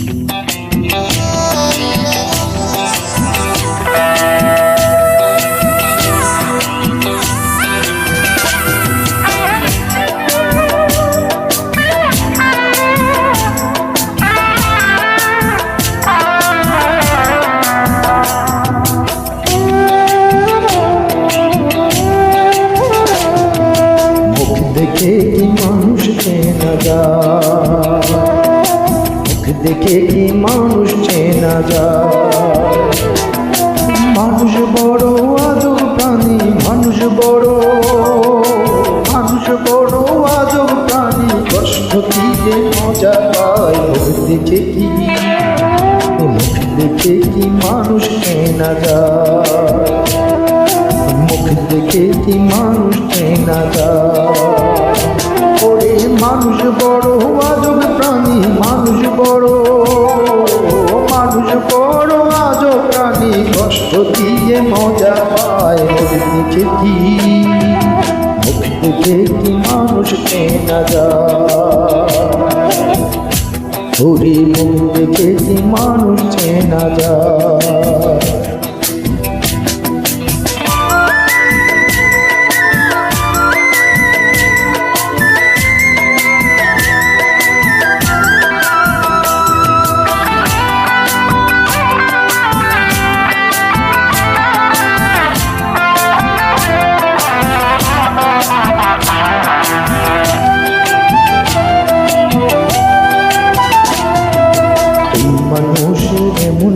মুখ দেখে কি মানুষ চেনা যায় মুখ দেখে কি মানুষ চেনা যায়? মানুষ বড় আজব প্রাণী, মানুষ বড় মানুষ বড় আজব প্রাণী, কষ্ট দিয়ে মজা পায়? দেখে কি, মুখ দেখে কি মানুষ চেনা যায়? মুখ দেখে কি মানুষ চেনা যায়? পায় মুখ দেখে কি মানুষ চেনা যায়? মুখ দেখে মানুষ চেনা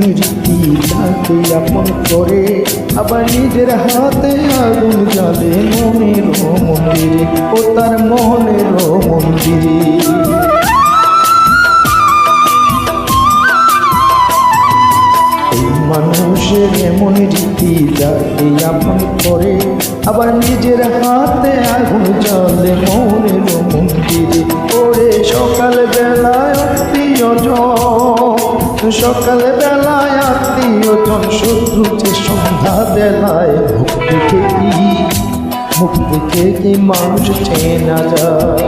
রীতি তাকে আপন করে, আবার নিজের হাতে আগুন জ্বালে মনের মন্দিরে ও তার মনের মন্দিরে। মানুষের এমন রীতি যাকে আপন করে, আবার নিজের হাতে আগুন জ্বলে মনের মন্দিরে। ওরে সকাল বেলায় আত্মীয় সকাল বেলায় আত্মীয় শত্রু যে সন্ধ্যা বেলায় মুখ থেকে কি? মুখ দেখে কি মানুষ চেনা যায়?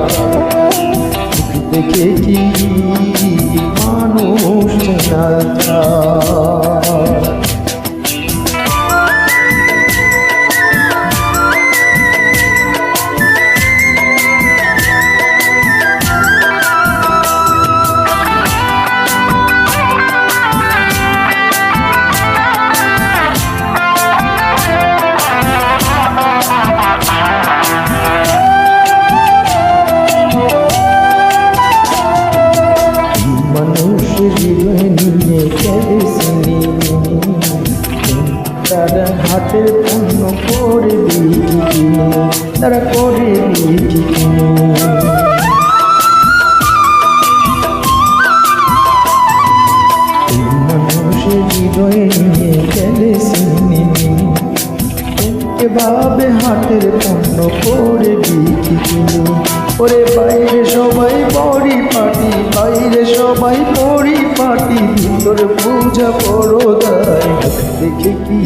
মুখ কি মানুষ চেনা যায়? নিয়ে গেলে তারা হাতের পূর্ণ করে বিক্রি তারা করে বিক্রি এভাবে হাটের পণ্য করে বিক্রি কিলো ওরে বাইরে সবাই বড়ি পাটি, বাইরে সবাই বড়ি পাটি, ভিতর পূজা করো মুখ দেখে কি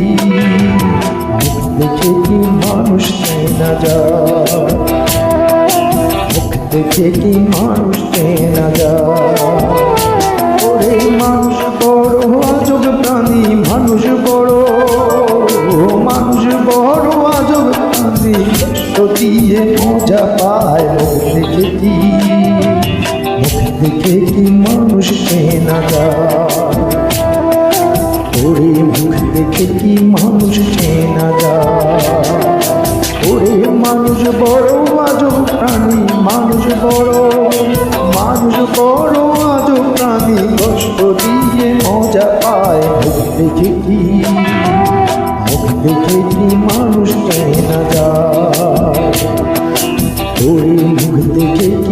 দেখে কি মানুষ যায়। মুখ দেখে কি মানুষ দিয়ে মজা পায় দেখে কি? দেখে কি মানুষ চেনা যায়? ওরে মুখ দেখে কি মানুষ চেনা যায়? ওরে মানুষ বড় আজব প্রাণী, মানুষ বড় মানুষ বড় আজব প্রাণী, কষ্ট দিয়ে মজা পায় মুখ দেখে কি? মুখ দেখে কি মানুষ চেনা মুখ দেখে